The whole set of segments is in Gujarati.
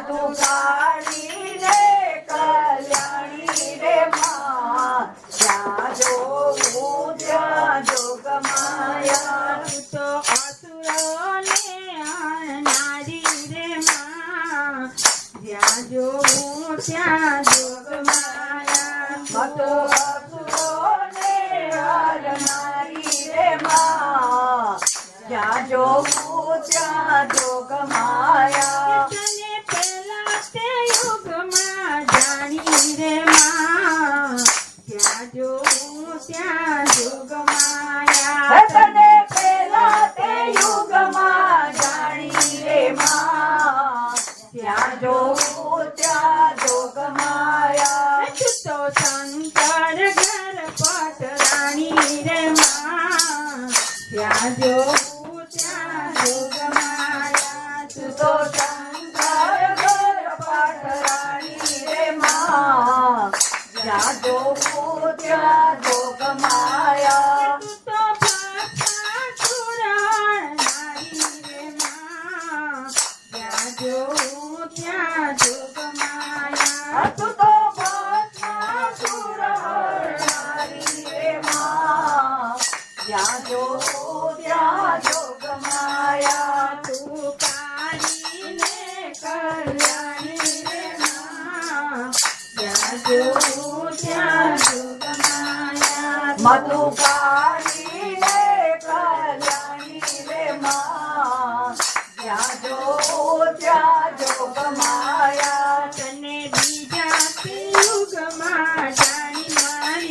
તું કાળી રે કલ્યાણી રે માં. ત્યાં જોવું ત્યાં જોગ માયા તો અસુરો ને નારી રે માં. જ્યાં જોવું ત્યાં જોગ માયા તો અસુરો ને નારી રે માં. જ્યાં જોવું ત્યાં શંકર ઘર પટરાણી રે માં. ત્યાં જો ત્યાં જો માયા તું તો શંકર ઘર પટરાણી રે માં. ત્યાં જો ત્યાં જો માયા ત્યાં જો ત્યાં જો માયા તું તો जो त्या जो कमाया तू पानी माँ। त्या जो त्या जो कमाया मधुपानी ने कल्याणी रे माँ। त्या जो त्या जो कमाया तने बीजा पीऊ गमा जानी मारी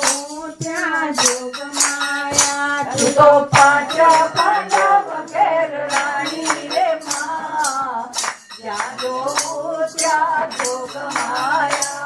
તો પાંચા પાંચા વગેર રાણી રે માં. ત્યાં જો ત્યાં જોગ માયા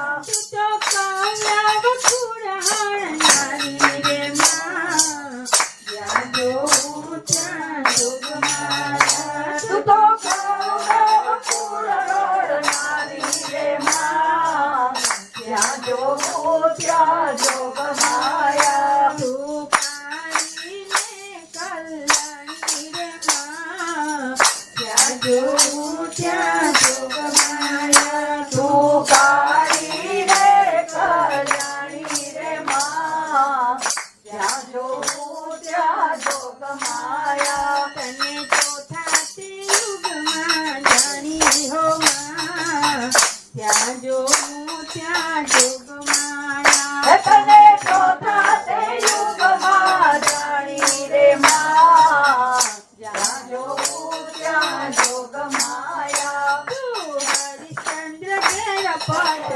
பாட்டு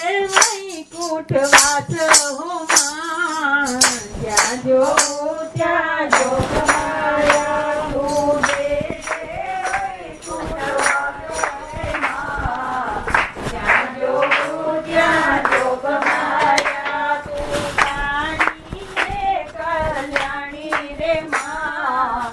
દેજે વૈકુંઠ વાસ હો માં જ્યાં જો ત્યાં જોગમાયા તું દેજે વૈકુંઠ વાસો રે માં જ્યાં જોઉં ત્યાં જોગ માયા તું કાળી રે કલ્યાણી રે માં